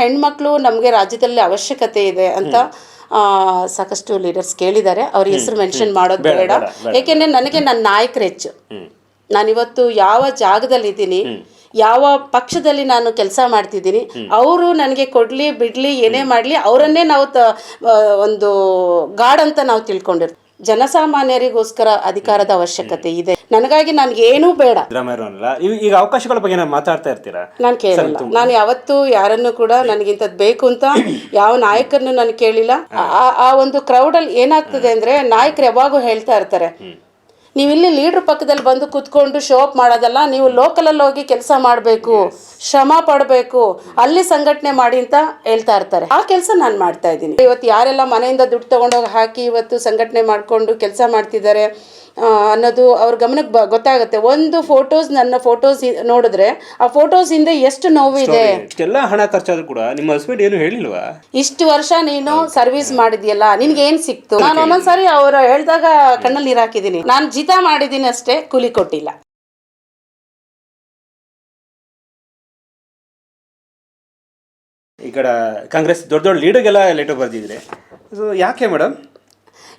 ಹೆಣ್ಮಕ್ಳು ನಮಗೆ ರಾಜ್ಯದಲ್ಲಿ ಅವಶ್ಯಕತೆ ಇದೆ ಅಂತ ಸಾಕಷ್ಟು ಲೀಡರ್ಸ್ ಕೇಳಿದ್ದಾರೆ. ಅವ್ರ ಹೆಸರು ಮೆನ್ಷನ್ ಮಾಡೋದು ಬೇಡ ಏಕೆಂದ್ರೆ ನನಗೆ ನನ್ನ ನಾಯಕರು ಹೆಚ್ಚು. ನಾನಿವತ್ತು ಯಾವ ಜಾಗದಲ್ಲಿ ಇದ್ದೀನಿ ಯಾವ ಪಕ್ಷದಲ್ಲಿ ನಾನು ಕೆಲಸ ಮಾಡ್ತಿದ್ದೀನಿ ಅವರು ನನಗೆ ಕೊಡ್ಲಿ ಬಿಡ್ಲಿ ಏನೇ ಮಾಡಲಿ ಅವರನ್ನೇ ನಾವು ಒಂದು ಗಾಡ್ ಅಂತ ನಾವು ತಿಳ್ಕೊಂಡಿರ್ತೀವಿ. ಜನಸಾಮಾನ್ಯರಿಗೋಸ್ಕರ ಅಧಿಕಾರದ ಅವಶ್ಯಕತೆ ಇದೆ. ನನಗಾಗಿ ನನಗೇನೂ ಬೇಡ. ಸಿದ್ದರಾಮಯ್ಯವ್ರನ್ನಲ್ಲ ಈಗ ಅವಕಾಶಗಳ ಬಗ್ಗೆ ಮಾತಾಡ್ತಾ ಇರ್ತೀರಾ? ನಾನು ಕೇಳಲ್ಲ. ನಾನು ಯಾವತ್ತೂ ಯಾರನ್ನು ಕೂಡ ನನಗಿಂತ ಬೇಕು ಅಂತ ಯಾವ ನಾಯಕರನ್ನು ನಾನು ಕೇಳಿಲ್ಲ. ಆ- ಆ ಒಂದು ಕ್ರೌಡಲ್ಲಿ ಏನಾಗ್ತದೆ ಅಂದ್ರೆ ನಾಯಕರು ಯಾವಾಗೂ ಹೇಳ್ತಾ ಇರ್ತಾರೆ. ನೀವು ಇಲ್ಲಿ ಲೀಡ್ರ್ ಪಕ್ಕದಲ್ಲಿ ಬಂದು ಕೂತ್ಕೊಂಡು ಶೋ ಅಪ್ ಮಾಡೋದಲ್ಲ ನೀವು ಲೋಕಲಲ್ಲಿ ಹೋಗಿ ಕೆಲಸ ಮಾಡಬೇಕು ಶ್ರಮ ಪಡಬೇಕು ಅಲ್ಲಿ ಸಂಘಟನೆ ಮಾಡಿ ಅಂತ ಹೇಳ್ತಾ ಇರ್ತಾರೆ. ಆ ಕೆಲಸ ನಾನು ಮಾಡ್ತಾ ಇದ್ದೀನಿ. ಇವತ್ತು ಯಾರೆಲ್ಲ ಮನೆಯಿಂದ ದುಡ್ಡು ತಗೊಂಡೋಗಿ ಹಾಕಿ ಇವತ್ತು ಸಂಘಟನೆ ಮಾಡಿಕೊಂಡು ಕೆಲಸ ಮಾಡ್ತಿದ್ದಾರೆ ಅನ್ನೋದು ಅವ್ರ ಗಮನಕ್ಕೆ ಬ ಗೊತ್ತಾಗುತ್ತೆ. ಒಂದು ಫೋಟೋಸ್ ನನ್ನ ಫೋಟೋಸ್ ನೋಡಿದ್ರೆ ಆ ಫೋಟೋಸ್ ಹಿಂದೆ ಎಷ್ಟು ನೋವಿದೆ ಇಷ್ಟೆಲ್ಲ ಹಣ ಖರ್ಚಾದ್ರು ಕೂಡ ನಿಮ್ಮ ಹಸ್ಬೆಂಡ್ ಏನು ಹೇಳಿಲ್ವಾ? ಇಷ್ಟು ವರ್ಷ ನೀನು ಸರ್ವಿಸ್ ಮಾಡಿದ್ಯಲ್ಲ ನಿನ್ಗೆ ಏನ್ ಸಿಕ್ತು? ನಾನು ಒಂದೊಂದ್ಸರಿ ಅವ್ರು ಹೇಳ್ದಾಗ ಕಣ್ಣಲ್ಲಿ ನೀರು ಹಾಕಿದ್ದೀನಿ ನಾನು ಜಿತ ಮಾಡಿದ್ದೀನಿ ಅಷ್ಟೇ ಕೂಲಿ ಕೊಟ್ಟಿಲ್ಲ. ಈ ಕಡೆ ಕಾಂಗ್ರೆಸ್ ದೊಡ್ಡ ದೊಡ್ಡ ಲೀಡರ್ಗೆಲ್ಲ ಲೆಟರ್ ಬರ್ದಿದ್ರೆ. ಸೊ ಯಾಕೆ ಮೇಡಮ್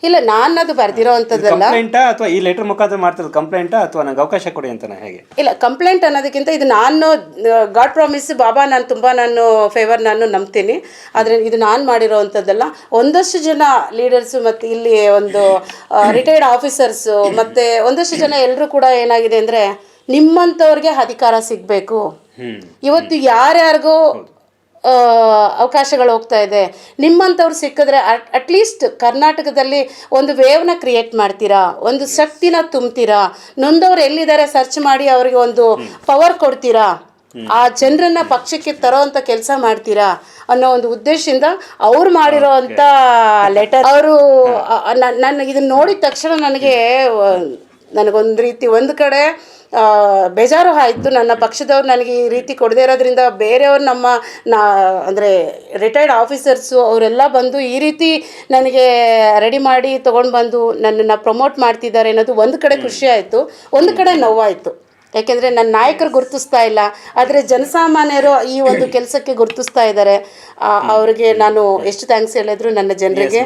ಇಲ್ಲ ನಾನು ಅದು ಬರ್ದಿರೋ ಅಂಥದ್ದಲ್ಲ. ಕಂಪ್ಲೇಂಟಾ ಅಥವಾ ಈ ಲೆಟರ್ ಮುಖಾಂತರ ಮಾಡ್ತಿರೋದು ಕಂಪ್ಲೇಂಟಾ ಅಥವಾ ನನಗೆ ಅವಕಾಶ ಕೊಡಿ ಅಂತಾನೆ ಹೇಗೆ? ಇಲ್ಲ ಕಂಪ್ಲೇಂಟ್ ಅನ್ನೋದಕ್ಕಿಂತ ಇದು ನಾನು ಗಾಡ್ ಪ್ರಾಮಿಸ್ ಬಾಬಾ ನಾನು ತುಂಬ ನಾನು ಫೇವರ್ ನಾನು ನಂಬ್ತೀನಿ. ಆದರೆ ಇದು ನಾನು ಮಾಡಿರೋ ಅಂಥದ್ದಲ್ಲ. ಒಂದಷ್ಟು ಜನ ಲೀಡರ್ಸು ಮತ್ತು ಇಲ್ಲಿ ಒಂದು ರಿಟೈರ್ಡ್ ಆಫೀಸರ್ಸು ಮತ್ತು ಒಂದಷ್ಟು ಜನ ಎಲ್ಲರೂ ಕೂಡ ಏನಾಗಿದೆ ಅಂದರೆ ನಿಮ್ಮಂಥವ್ರಿಗೆ ಅಧಿಕಾರ ಸಿಗಬೇಕು. ಇವತ್ತು ಯಾರ್ಯಾರಿಗೂ ಅವಕಾಶಗಳು ಹೋಗ್ತಾ ಇದೆ. ನಿಮ್ಮಂಥವ್ರು ಸಿಕ್ಕಿದ್ರೆ ಅಟ್ ಅಟ್ಲೀಸ್ಟ್ ಕರ್ನಾಟಕದಲ್ಲಿ ಒಂದು ವೇವ್ನ ಕ್ರಿಯೇಟ್ ಮಾಡ್ತೀರಾ? ಒಂದು ಶಕ್ತಿನ ತುಂಬ್ತೀರಾ? ನೊಂದವ್ರು ಎಲ್ಲಿದ್ದಾರೆ ಸರ್ಚ್ ಮಾಡಿ ಅವರಿಗೆ ಒಂದು ಪವರ್ ಕೊಡ್ತೀರಾ? ಆ ಜನರನ್ನ ಪಕ್ಷಕ್ಕೆ ತರೋ ಅಂತ ಕೆಲಸ ಮಾಡ್ತೀರಾ? ಅನ್ನೋ ಒಂದು ಉದ್ದೇಶದಿಂದ ಅವ್ರು ಮಾಡಿರೋ ಅಂತ ಲೆಟರ್ ಅವರು ನನ್ನ ಇದನ್ನ ನೋಡಿದ ತಕ್ಷಣ ನನಗೆ ನನಗೊಂದು ರೀತಿ ಒಂದು ಕಡೆ ಬೇಜಾರು ಆಯಿತು. ನನ್ನ ಪಕ್ಷದವ್ರು ನನಗೆ ಈ ರೀತಿ ಕೊಡದೇ ಇರೋದ್ರಿಂದ ಬೇರೆಯವ್ರು ನಮ್ಮ ನಾ ಅಂದರೆ ರಿಟೈರ್ಡ್ ಆಫೀಸರ್ಸು ಅವರೆಲ್ಲ ಬಂದು ಈ ರೀತಿ ನನಗೆ ರೆಡಿ ಮಾಡಿ ತೊಗೊಂಡು ಬಂದು ನನ್ನನ್ನು ಪ್ರಮೋಟ್ ಮಾಡ್ತಿದ್ದಾರೆ ಅನ್ನೋದು ಒಂದು ಕಡೆ ಖುಷಿ ಆಯಿತು. ಒಂದು ಕಡೆ ನೋವಾಯಿತು. ಯಾಕೆಂದರೆ ನನ್ನ ನಾಯಕರು ಗುರುತಿಸ್ತಾ ಇಲ್ಲ. ಆದರೆ ಜನಸಾಮಾನ್ಯರು ಈ ಒಂದು ಕೆಲಸಕ್ಕೆ ಗುರುತಿಸ್ತಾ ಇದ್ದಾರೆ ಅವರಿಗೆ ನಾನು ಎಷ್ಟು ಥ್ಯಾಂಕ್ಸ್ ಹೇಳಿದ್ರು ನನ್ನ ಜನರಿಗೆ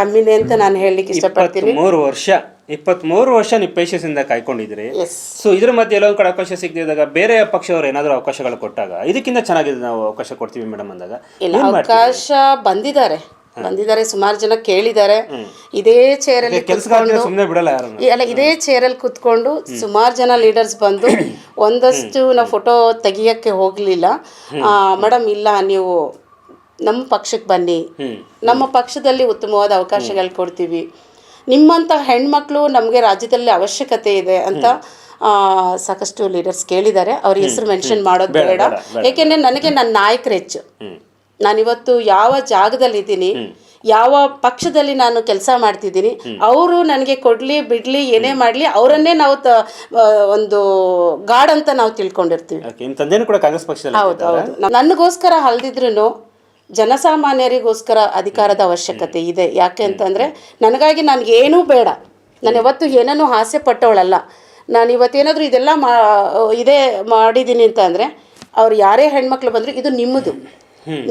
ಕಮ್ಮಿನೇ ಅಂತ ನಾನು ಹೇಳಲಿಕ್ಕೆ ಇಷ್ಟಪಡ್ತೀನಿ. ಮೂರು ವರ್ಷ ಇಪ್ಪತ್ಮೂರು ವರ್ಷ ನೀವು ಪೇಷನ್ಸಿಂದ ಇಂದ ಕಾಯ್ಕೊಂಡಿದ್ರಿ ಎಸ್ ಸೊ ಇದ್ರ ಮಧ್ಯೆ ಎಲ್ಲೊಂದು ಕಡೆ ಅವಕಾಶ ಸಿಗದಿದ್ದಾಗ ಬೇರೆ ಪಕ್ಷವರು ಏನಾದರೂ ಅವಕಾಶಗಳು ಕೊಟ್ಟಾಗ ಇದಕ್ಕಿಂತ ಚೆನ್ನಾಗಿದೆ ನಾವು ಅವಕಾಶ ಕೊಡ್ತೀವಿ ಮೇಡಮ್ ಅಂದಾಗ ಇಲ್ಲ ಅವಕಾಶ ಬಂದಿದ್ದಾರೆ. ಬಂದಿದ್ದಾರೆ ಸುಮಾರು ಜನ ಕೇಳಿದ್ದಾರೆ. ಇದೇ ಚೇರಲ್ಲಿ ಅಲ್ಲಿ ಸುಮ್ಮನೆ ಬಿಡಲ್ಲ ಯಾರನ್ನು ಈ- ಅಲ್ಲ ಇದೇ ಚೇರಲ್ಲಿ ಕುತ್ಕೊಂಡು ಸುಮಾರು ಜನ ಲೀಡರ್ಸ್ ಬಂದು ಒಂದಷ್ಟು ನಾವು ಫೋಟೋ ತೆಗಿಯಕ್ಕೆ ಹೋಗಲಿಲ್ಲ. ಮೇಡಮ್ ಇಲ್ಲ ನೀವು ನಮ್ಮ ಪಕ್ಷಕ್ಕೆ ಬನ್ನಿ. ನಮ್ಮ ಪಕ್ಷದಲ್ಲಿ ಉತ್ತಮವಾದ ಅವಕಾಶಗಳು ಕೊಡ್ತೀವಿ. ನಿಮ್ಮಂಥ ಹೆಣ್ಮಕ್ಳು ನಮಗೆ ರಾಜ್ಯದಲ್ಲಿ ಅವಶ್ಯಕತೆ ಇದೆ ಅಂತ ಸಾಕಷ್ಟು ಲೀಡರ್ಸ್ ಕೇಳಿದ್ದಾರೆ. ಅವ್ರ ಹೆಸರು ಮೆನ್ಷನ್ ಮಾಡೋದು ಬೇಡ ಏಕೆಂದ್ರೆ ನನಗೆ ನನ್ನ ನಾಯಕರು ಹೆಚ್ಚು ನಾನಿವತ್ತು ಯಾವ ಜಾಗದಲ್ಲಿದ್ದೀನಿ ಯಾವ ಪಕ್ಷದಲ್ಲಿ ನಾನು ಕೆಲಸ ಮಾಡ್ತಿದ್ದೀನಿ ಅವರು ನನಗೆ ಕೊಡ್ಲಿ ಬಿಡ್ಲಿ ಏನೇ ಮಾಡಲಿ ಅವರನ್ನೇ ನಾವು ಒಂದು ಗಾಡ್ ಅಂತ ನಾವು ತಿಳ್ಕೊಂಡಿರ್ತೀವಿ. ಹೌದು ಹೌದು. ನನಗೋಸ್ಕರ ಅಲ್ದಿದ್ರು ಜನಸಾಮಾನ್ಯರಿಗೋಸ್ಕರ ಅಧಿಕಾರದ ಅವಶ್ಯಕತೆ ಇದೆ. ಯಾಕೆ ಅಂತಂದರೆ ನನಗಾಗಿ ನನಗೇನೂ ಬೇಡ. ನಾನು ಯಾವತ್ತು ಏನನ್ನೂ ಆಸೆ ಪಟ್ಟವಳಲ್ಲ. ನಾನು ಇವತ್ತೇನಾದರೂ ಇದೆಲ್ಲ ಮಾ ಇದೇ ಮಾಡಿದ್ದೀನಿ ಅಂತ ಅಂದರೆ ಅವ್ರು ಯಾರೇ ಹೆಣ್ಮಕ್ಳು ಬಂದರೂ ಇದು ನಿಮ್ಮದು.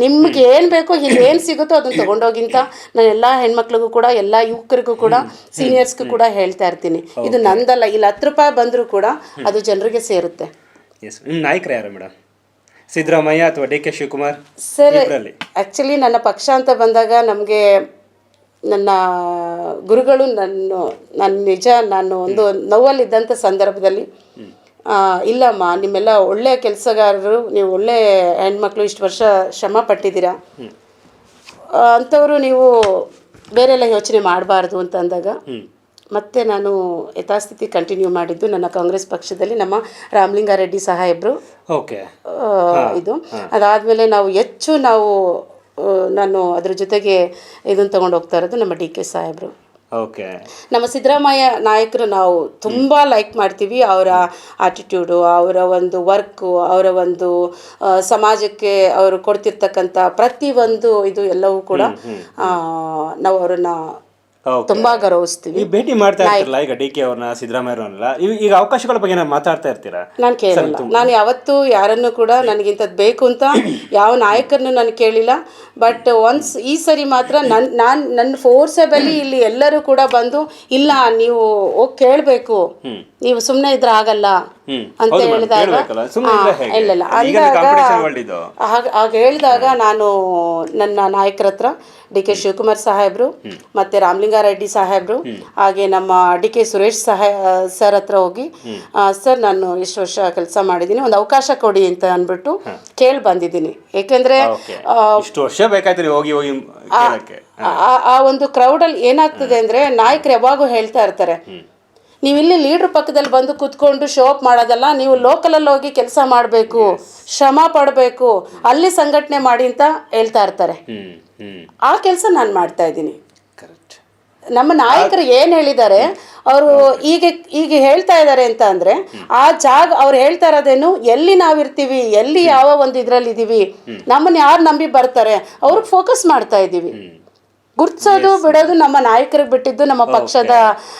ನಿಮ್ಗೆ ಏನು ಬೇಕೋ ಇಲ್ಲಿ ಏನು ಸಿಗುತ್ತೋ ಅದನ್ನು ತೊಗೊಂಡೋಗಿಂತ ನಾನು ಎಲ್ಲ ಹೆಣ್ಮಕ್ಳಿಗೂ ಕೂಡ ಎಲ್ಲ ಯುವಕರಿಗೂ ಕೂಡ ಸೀನಿಯರ್ಸ್ಗೂ ಕೂಡ ಹೇಳ್ತಾ ಇರ್ತೀನಿ. ಇದು ನಂದಲ್ಲ. ಇಲ್ಲಿ ಹತ್ತು ರೂಪಾಯಿ ಬಂದರೂ ಕೂಡ ಅದು ಜನರಿಗೆ ಸೇರುತ್ತೆ. ಎಸ್ ನಿಮ್ಮ ನಾಯಕರು ಯಾರು ಮೇಡಮ್ ಸಿದ್ದರಾಮಯ್ಯ ಅಥವಾ D K Shivakumar sir actually ನನ್ನ ಪಕ್ಷ ಅಂತ ಬಂದಾಗ ನಮಗೆ ನನ್ನ ಗುರುಗಳು ನನ್ನ ನನ್ನ ನಿಜ ನಾನು ಒಂದು ನೋವಲ್ಲಿದ್ದಂಥ ಸಂದರ್ಭದಲ್ಲಿ ಆ, ಇಲ್ಲಮ್ಮ ನಿಮ್ಮೆಲ್ಲ ಒಳ್ಳೆಯ ಕೆಲಸಗಾರರು ನೀವು ಒಳ್ಳೆ ಹೆಣ್ಮಕ್ಳು ಇಷ್ಟು ವರ್ಷ ಶ್ರಮ ಪಟ್ಟಿದ್ದೀರಾ? ಅಂಥವರು ನೀವು ಬೇರೆಲ್ಲ ಯೋಚನೆ ಮಾಡಬಾರ್ದು ಅಂತ ಅಂದಾಗ ಮತ್ತೆ ನಾನು ಯಥಾಸ್ಥಿತಿ ಕಂಟಿನ್ಯೂ ಮಾಡಿದ್ದು ನನ್ನ ಕಾಂಗ್ರೆಸ್ ಪಕ್ಷದಲ್ಲಿ ನಮ್ಮ ರಾಮಲಿಂಗಾರೆಡ್ಡಿ ಸಾಹೇಬರು ಓಕೆ. ಆ, ಇದು. ಅದಾದಮೇಲೆ ನಾವು ಹೆಚ್ಚು ನಾವು ನಾನು ಅದ್ರ ಜೊತೆಗೆ ಇದನ್ನು ತಗೊಂಡು ಹೋಗ್ತಾ ಇರೋದು ನಮ್ಮ ಡಿ ಕೆ ಸಾಹೇಬ್ರು. ಓಕೆ. ನಮ್ಮ ಸಿದ್ದರಾಮಯ್ಯ ನಾಯಕರು ನಾವು ತುಂಬ ಲೈಕ್ ಮಾಡ್ತೀವಿ. ಅವರ ಆಟಿಟ್ಯೂಡು ಅವರ ಒಂದು ವರ್ಕು ಅವರ ಒಂದು ಸಮಾಜಕ್ಕೆ ಅವರು ಕೊಡ್ತಿರ್ತಕ್ಕಂಥ ಪ್ರತಿಯೊಂದು ಇದು ಎಲ್ಲವೂ ಕೂಡ ನಾವು ಅವರನ್ನು. ತುಂಬಾ ಗೌರವಿಸ್ತೀವಿ. ಈ ಭೇಟಿ ಮಾಡ್ತಾ ಇರ್ತಿರಲ್ಲ ಈಗ ಡಿ ಕೆ ಅವ್ರನ್ನ ಸಿದ್ದರಾಮಯ್ಯವ್ರನ್ನೆಲ್ಲ. ಈಗ ಅವಕಾಶಗಳ ಬಗ್ಗೆ ನಾವು ಮಾತಾಡ್ತಾ ಇರ್ತೀರಾ? ನಾನು ಕೇಳಿಲ್ಲ. ನಾನು ಯಾವತ್ತೂ ಯಾರನ್ನು ಕೂಡ ನನಗಿಂಥದ್ದು ಬೇಕು ಅಂತ ಯಾವ ನಾಯಕರನ್ನು ನಾನು ಕೇಳಿಲ್ಲ. ಬಟ್ ಒನ್ಸ್ ಈ ಸರಿ ಮಾತ್ರ ನನ್ನ ನಾನು ನನ್ನ ಫೋರ್ಸಬಲಿ ಇಲ್ಲಿ ಎಲ್ಲರೂ ಕೂಡ ಬಂದು ಇಲ್ಲ ನೀವು ಹೋಗಿ ಕೇಳಬೇಕು. ನೀವು ಸುಮ್ಮನೆ ಇದ್ರೆ ಆಗಲ್ಲ. ಅಂತ ಹೇಳಿದಾಗ? ಇಲ್ಲ ಇಲ್ಲ ಅಂದಾಗ ಹೇಳಿದಾಗ ನಾನು ನನ್ನ ನಾಯಕರ ಹತ್ರ ಡಿ ಕೆ ಶಿವಕುಮಾರ್ ಸಾಹೇಬ್ರು ಮತ್ತೆ ರಾಮಲಿಂಗಾರೆಡ್ಡಿ ಸಾಹೇಬ್ರು ಹಾಗೆ ನಮ್ಮ ಡಿ ಕೆ ಸುರೇಶ್ ಸಹ ಸರ್ ಹತ್ರ ಹೋಗಿ ಸರ್ ನಾನು ಇಷ್ಟು ವರ್ಷ ಕೆಲಸ ಮಾಡಿದ್ದೀನಿ ಒಂದು ಅವಕಾಶ ಕೊಡಿ ಅಂತ ಅಂದ್ಬಿಟ್ಟು ಕೇಳಿ ಬಂದಿದ್ದೀನಿ. ಏಕೆಂದ್ರೆ ಹೋಗಿ ಆ ಒಂದು ಕ್ರೌಡಲ್ಲಿ ಏನಾಗ್ತದೆ ಅಂದ್ರೆ ನಾಯಕರು ಯಾವಾಗೂ ಹೇಳ್ತಾ ಇರ್ತಾರೆ. ನೀವು ಇಲ್ಲಿ ಲೀಡ್ರ್ ಪಕ್ಕದಲ್ಲಿ ಬಂದು ಕುತ್ಕೊಂಡು ಶೋ ಅಪ್ ಮಾಡೋದಲ್ಲ ನೀವು ಲೋಕಲಲ್ಲಿ ಹೋಗಿ ಕೆಲಸ ಮಾಡಬೇಕು ಶ್ರಮ ಪಡಬೇಕು ಅಲ್ಲಿ ಸಂಘಟನೆ ಮಾಡಿ ಅಂತ ಹೇಳ್ತಾ ಇರ್ತಾರೆ. ಆ ಕೆಲಸ ನಾನು ಮಾಡ್ತಾ ಇದ್ದೀನಿ. ಕರೆಕ್ಟ್ ನಮ್ಮ ನಾಯಕರು ಏನು ಹೇಳಿದ್ದಾರೆ ಅವರು ಈಗ ಈಗ ಹೇಳ್ತಾ ಇದ್ದಾರೆ ಅಂತ ಅಂದ್ರೆ ಆ ಜಾಗ ಅವ್ರು ಹೇಳ್ತಾ ಇರೋದೇನು ಎಲ್ಲಿ ನಾವಿರ್ತೀವಿ ಎಲ್ಲಿ ಯಾವ ಒಂದು ಇದ್ರಲ್ಲಿ ಇದೀವಿ ನಮ್ಮನ್ನ ಯಾರು ನಂಬಿ ಬರ್ತಾರೆ ಅವ್ರಿಗೆ ಫೋಕಸ್ ಮಾಡ್ತಾ ಇದ್ದೀವಿ. ಗುರ್ತಿಸೋದು ಬಿಡೋದು ನಮ್ಮ ನಾಯಕರಿಗೆ ಬಿಟ್ಟಿದ್ದು ನಮ್ಮ ಪಕ್ಷದ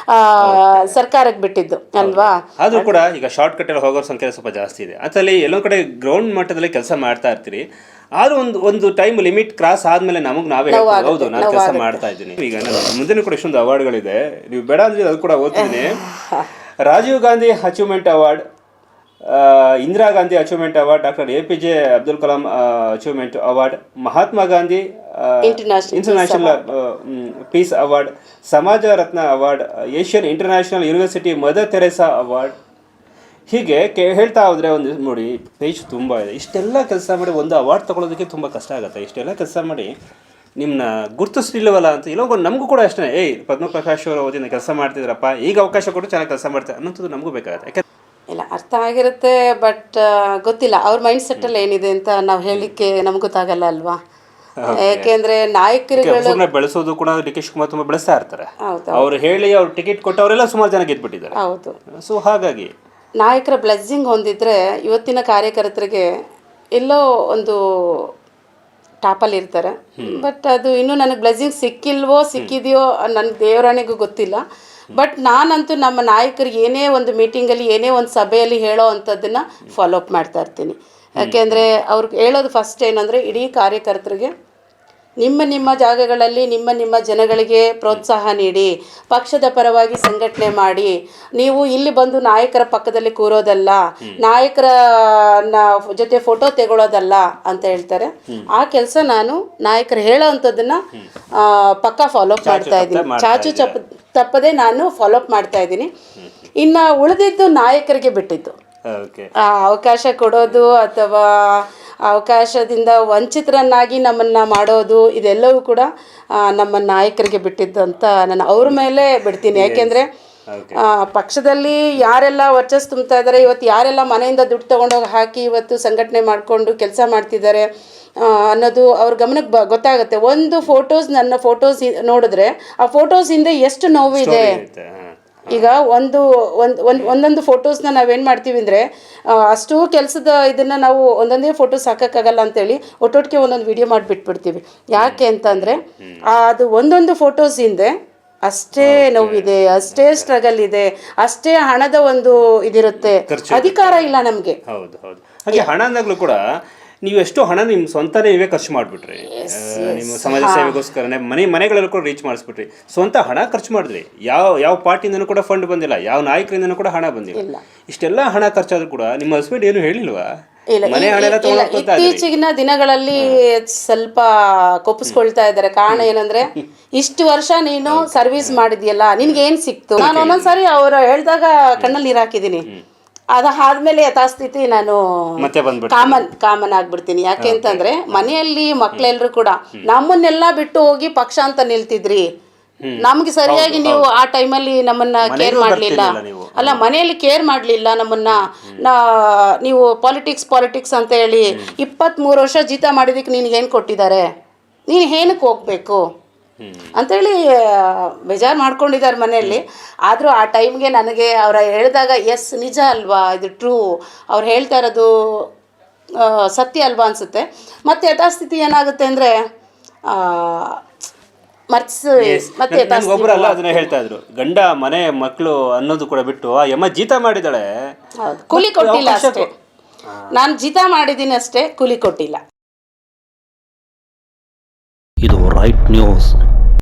ಆ, ಸರ್ಕಾರಕ್ಕೆ ಬಿಟ್ಟಿದ್ದು ಅಲ್ವಾ? ಆದ್ರೂ ಕೂಡ ಈಗ ಶಾರ್ಟ್ ಕಟ್ ಅಲ್ಲಿ ಹೋಗೋ ಸಂಖ್ಯೆ ಸ್ವಲ್ಪ ಜಾಸ್ತಿ ಇದೆ. ಅದರಲ್ಲಿ ಎಲ್ಲೋ ಕಡೆ ಗ್ರೌಂಡ್ ಮಟ್ಟದಲ್ಲಿ ಕೆಲಸ ಮಾಡ್ತಾ ಇರ್ತೀರಿ. ಆದ್ರೂ ಒಂದು ಒಂದು ಟೈಮ್ ಲಿಮಿಟ್ ಕ್ರಾಸ್ ಆದ್ಮೇಲೆ ನಮಗ್ ನಾವೇ ಹೌದು ನಾನು ಕೆಲಸ ಮಾಡ್ತಾ ಇದ್ದೀನಿ. ಈಗ ಮುಂದೆ ಮುಂದಿನ ಕೂಡ ಇಷ್ಟೊಂದು ಅವಾರ್ಡ್ಗಳಿದೆ ನೀವು ಬೇಡ ಅಂದ್ರೆ ಅದು ಕೂಡ ಓದ್ತೀನಿ Rajiv Gandhi achievement award Indira Gandhi achievement award doctor A P J Abdul Kalam achievement award Mahatma Gandhi international peace award Samaj Ratna award Asian international university Mother Teresa award ಹೀಗೆ ಕೇ ಹೇಳ್ತಾ ಹೋದ್ರೆ ಒಂದು ನೋಡಿ ಪೇಜ್ ತುಂಬ ಇದೆ. ಇಷ್ಟೆಲ್ಲ ಕೆಲಸ ಮಾಡಿ ಒಂದು ಅವಾರ್ಡ್ ತಗೊಳ್ಳೋದಕ್ಕೆ ತುಂಬ ಕಷ್ಟ ಆಗುತ್ತೆ. ಇಷ್ಟೆಲ್ಲ ಕೆಲಸ ಮಾಡಿ ನಿಮ್ಮನ್ನ ಗುರುತಿಸ್ಲಿಲ್ಲವಲ್ಲ ಅಂತ ಇಲ್ಲೋ ನಮಗೂ ಕೂಡ ಅಷ್ಟೇ. ಏಯ್ ಪದ್ಮಪ್ರಕಾಶ್ ಅವರ ಓದಿನ ಕೆಲಸ ಮಾಡ್ತಿದ್ರಪ್ಪ ಈಗ ಅವಕಾಶ ಕೊಟ್ಟು ಚೆನ್ನಾಗಿ ಕೆಲಸ ಮಾಡ್ತಾರೆ ಅನ್ನೋದು ನಮಗೂ ಬೇಕಾಗುತ್ತೆ. ಯಾಕೆ ಇಲ್ಲ ಅರ್ಥ ಆಗಿರುತ್ತೆ ಬಟ್ ಗೊತ್ತಿಲ್ಲ. ಅವ್ರ ಮೈಂಡ್ ಸೆಟ್ಟಲ್ಲಿ ಏನಿದೆ ಅಂತ ನಾವು ಹೇಳಲಿಕ್ಕೆ ನಮ್ಗೆ ಗೊತ್ತಾಗಲ್ಲ ಅಲ್ವಾ? ಯಾಕೆಂದ್ರೆ ನಾಯಕರುಗಳು ಬೆಳೆಸೋದು ಕೂಡ ಡಿ ಕುಮಾರ್ ಶಿವಕುಮಾರ್ ತುಂಬ ಬೆಳೆಸ್ತಾ ಇರ್ತಾರೆ. ಅವ್ರು ಹೇಳಿ ಅವ್ರು ಟಿಕೆಟ್ ಕೊಟ್ಟವರೆಲ್ಲ ಸುಮಾರು ಜನ ಗೆದ್ಬಿಟ್ಟಿದ್ದಾರೆ. ಹೌದು. ಸೊ ಹಾಗಾಗಿ ನಾಯಕರ ಬ್ಲೆಸ್ಸಿಂಗ್ ಹೊಂದಿದ್ರೆ ಇವತ್ತಿನ ಕಾರ್ಯಕರ್ತರಿಗೆ ಎಲ್ಲೋ ಒಂದು ಟಾಪಲ್ಲಿ ಇರ್ತಾರೆ. ಬಟ್ ಅದು ಇನ್ನೂ ನನಗೆ ಬ್ಲೆಸ್ಸಿಂಗ್ ಸಿಕ್ಕಿಲ್ವೋ ಸಿಕ್ಕಿದೆಯೋ ನನಗೆ ದೇವರಾಣಿಗೂ ಗೊತ್ತಿಲ್ಲ. ಬಟ್ ನಾನಂತೂ ನಮ್ಮ ನಾಯಕರು ಏನೇ ಒಂದು ಮೀಟಿಂಗಲ್ಲಿ ಏನೇ ಒಂದು ಸಭೆಯಲ್ಲಿ ಹೇಳೋ ಅಂಥದ್ದನ್ನು ಫಾಲೋ ಅಪ್ ಮಾಡ್ತಾ ಇರ್ತೀನಿ. ಯಾಕೆಂದರೆ ಅವ್ರು ಹೇಳೋದು ಫಸ್ಟ್ ಏನಂದರೆ ಇಡೀ ಕಾರ್ಯಕರ್ತರಿಗೆ ನಿಮ್ಮ ನಿಮ್ಮ ಜಾಗಗಳಲ್ಲಿ ನಿಮ್ಮ ನಿಮ್ಮ ಜನಗಳಿಗೆ ಪ್ರೋತ್ಸಾಹ ನೀಡಿ ಪಕ್ಷದ ಪರವಾಗಿ ಸಂಘಟನೆ ಮಾಡಿ. ನೀವು ಇಲ್ಲಿ ಬಂದು ನಾಯಕರ ಪಕ್ಕದಲ್ಲಿ ಕೂರೋದಲ್ಲ ನಾಯಕರ ಜೊತೆ ಫೋಟೋ ತೆಗೊಳ್ಳೋದಲ್ಲ ಅಂತ ಹೇಳ್ತಾರೆ. ಆ ಕೆಲಸ ನಾನು ನಾಯಕರು ಹೇಳೋ ಪಕ್ಕ ಆ, ಪಕ್ಕಾ ಫಾಲೋ ಅಪ್ ಮಾಡ್ತಾ ಇದ್ದೀನಿ. ಚಾಚು ತಪ್ಪದೆ ನಾನು ಫಾಲೋ ಅಪ್ ಮಾಡ್ತಾ ಇದ್ದೀನಿ. ಇನ್ನು ಉಳಿದಿದ್ದು ನಾಯಕರಿಗೆ ಬಿಟ್ಟಿದ್ದು. ಅವಕಾಶ ಕೊಡೋದು ಅಥವಾ ಅವಕಾಶದಿಂದ ವಂಚಿತರನ್ನಾಗಿ ನಮ್ಮನ್ನ ಮಾಡೋದು ಇದೆಲ್ಲವೂ ಕೂಡ ನಮ್ಮ ನಾಯಕರಿಗೆ ಬಿಟ್ಟಿದ್ದಂತ ನಾನು ಅವ್ರ ಮೇಲೆ ಬಿಡ್ತೀನಿ. ಯಾಕೆಂದರೆ ಪಕ್ಷದಲ್ಲಿ ಯಾರೆಲ್ಲ ವರ್ಚಸ್ ತುಂಬ್ತಾ ಇದ್ದಾರೆ ಇವತ್ತು ಯಾರೆಲ್ಲ ಮನೆಯಿಂದ ದುಡ್ಡು ತೊಗೊಂಡೋಗಿ ಹಾಕಿ ಇವತ್ತು ಸಂಘಟನೆ ಮಾಡಿಕೊಂಡು ಕೆಲಸ ಮಾಡ್ತಿದ್ದಾರೆ ಅನ್ನೋದು ಅವ್ರ ಗಮನಕ್ಕೆ ಬ ಗೊತ್ತಾಗುತ್ತೆ. ಒಂದು ಫೋಟೋಸ್ ನನ್ನ ಫೋಟೋಸ್ ನೋಡಿದ್ರೆ ಆ ಫೋಟೋಸ್ ಹಿಂದೆ ಎಷ್ಟು ನೋವಿದೆ. ಈಗ ಒಂದು ಒಂದು ಒಂದು ಒಂದೊಂದು ಫೋಟೋಸ್ನ ನಾವೇನು ಮಾಡ್ತೀವಿ ಅಂದರೆ ಅಷ್ಟು ಕೆಲಸದ ಇದನ್ನು ನಾವು ಒಂದೊಂದೇ ಫೋಟೋಸ್ ಹಾಕೋಕ್ಕಾಗಲ್ಲ ಅಂತೇಳಿ ಒಟ್ಟೊಟ್ಟಿಗೆ ಒಂದೊಂದು ವಿಡಿಯೋ ಮಾಡಿಬಿಟ್ಬಿಡ್ತೀವಿ. ಯಾಕೆ ಅಂತಂದರೆ ಅದು ಒಂದೊಂದು ಫೋಟೋಸ್ ಹಿಂದೆ ಅಷ್ಟೇ ನೋವಿದೆ ಅಷ್ಟೇ ಸ್ಟ್ರಗಲ್ ಇದೆ ಅಷ್ಟೇ ಹಣದ ಒಂದು ಇದಿರುತ್ತೆ. ಅಧಿಕಾರ ಇಲ್ಲ ನಮಗೆ. ಹೌದು ಹೌದು. ಹಾಗೆ ಹಣ ಅಂದಾಗ್ಲೂ ಕೂಡ ನೀವು ಎಷ್ಟು ಹಣ ನಿಮ್ಮ ಸ್ವಂತನೇ ನೀವೇ ಖರ್ಚು ಮಾಡಿಬಿಟ್ರಿ. ನಿಮ್ಮ ಸಮಾಜ ಸೇವೆಗೋಸ್ಕರನೇ ಮನೆ ಮನೆಗಳಲ್ಲೂ ಕೂಡ ರೀಚ್ ಮಾಡಿಸ್ಬಿಟ್ರಿ. ಸ್ವಂತ ಹಣ ಖರ್ಚು ಮಾಡಿದ್ರಿ. ಯಾವ ಯಾವ ಪಾರ್ಟಿಯಿಂದನೂ ಕೂಡ ಫಂಡ್ ಬಂದಿಲ್ಲ. ಯಾವ ನಾಯಕರಿಂದನೂ ಕೂಡ ಹಣ ಬಂದಿಲ್ಲ. ಇಷ್ಟೆಲ್ಲ ಹಣ ಖರ್ಚಾದ್ರೂ ಕೂಡ ನಿಮ್ಮ ಹಸ್ಬೆಂಡ್ ಏನು ಹೇಳಿಲ್ವಾ? ಇತ್ತೀಚಿನ ದಿನಗಳಲ್ಲಿ ಸ್ವಲ್ಪ ಕೊಪ್ಪಿಸ್ಕೊಳ್ತಾ ಇದ್ದಾರೆ. ಕಾರಣ ಏನಂದ್ರೆ ಇಷ್ಟು ವರ್ಷ ನೀನು ಸರ್ವಿಸ್ ಮಾಡಿದ್ಯಲ್ಲ ನಿನ್ಗೆ ಏನ್ ಸಿಕ್ತು? ನಾನು ಒಂದೊಂದ್ಸರಿ ಅವ್ರು ಹೇಳ್ದಾಗ ಕಣ್ಣಲ್ಲಿ ನೀರು ಅದಾದ್ಮೇಲೆ ಯಥಾಸ್ಥಿತಿ ನಾನು ಮತ್ತೆ ಕಾಮನ್ ಕಾಮನ್ ಆಗ್ಬಿಡ್ತೀನಿ. ಯಾಕೆ ಅಂತಂದ್ರೆ ಮನೆಯಲ್ಲಿ ಮಕ್ಳೆಲ್ರು ಕೂಡ ನಮ್ಮನ್ನೆಲ್ಲ ಬಿಟ್ಟು ಹೋಗಿ ಪಕ್ಷ ಅಂತ ನಿಲ್ತಿದ್ರಿ. ನಮ್ಗೆ ಸರಿಯಾಗಿ ನೀವು ಆ ಟೈಮಲ್ಲಿ ನಮ್ಮನ್ನ ಕೇರ್ ಮಾಡ್ಲಿಲ್ಲ. ಬರ್ತಿರ್ಲಿಲ್ಲ ನೀವು. ಅಲ್ಲ ಮನೆಯಲ್ಲಿ ಕೇರ್ ಮಾಡ್ಲಿಲ್ಲ ನಮ್ಮನ್ನ. ನಾ ನೀವು ಪಾಲಿಟಿಕ್ಸ್ ಪಾಲಿಟಿಕ್ಸ್ ಅಂತ ಹೇಳಿ ಇಪ್ಪತ್ತ್ಮೂರು ವರ್ಷ ಜೀತ ಮಾಡಿದಕ್ಕೆ ನಿನ್ಗೆ ಏನು ಕೊಟ್ಟಿದ್ದಾರೆ? ನೀನು ಏನಕ್ಕೆ ಹೋಗ್ಬೇಕು? ಅಂತೇಳಿ ಬೇಜಾರು ಮಾಡ್ಕೊಂಡಿದ್ದಾರೆ ಮನೆಯಲ್ಲಿ. ಆದರೂ ಆ ಟೈಮ್ಗೆ ನನಗೆ ಅವರ ಹೇಳಿದಾಗ ಎಸ್ ನಿಜ ಅಲ್ವಾ? ಇದು ಟ್ರೂ ಅವ್ರು ಹೇಳ್ತಾ ಇರೋದು ಸತ್ಯ ಅಲ್ವಾ ಅನಿಸುತ್ತೆ. ಮತ್ತು ಯಥಾಸ್ಥಿತಿ ಏನಾಗುತ್ತೆ ಅಂದರೆ ಮರ್ಚ್ ಮತ್ತೆ ಯಥಾಸ್ಥಿತಿ ಒಬ್ಬರು ಅಲ್ಲ ಅದನ್ನ ಹೇಳ್ತಾ ಇದ್ರು. ಗಂಡ ಮನೆ ಮಕ್ಕಳು ಅನ್ನೋದು ಕೂಡ ಬಿಟ್ಟು ಆ ಯಮ್ಮ ಜೀತ ಮಾಡಿದಾಳೆ ಕೂಲಿ ಕೊಟ್ಟಿಲ್ಲ ಅಷ್ಟೇ. ನಾನು ಜೀತ ಮಾಡಿದ್ದೀನಿ ಅಷ್ಟೇ ಕೂಲಿ ಕೊಟ್ಟಿಲ್ಲ. right news.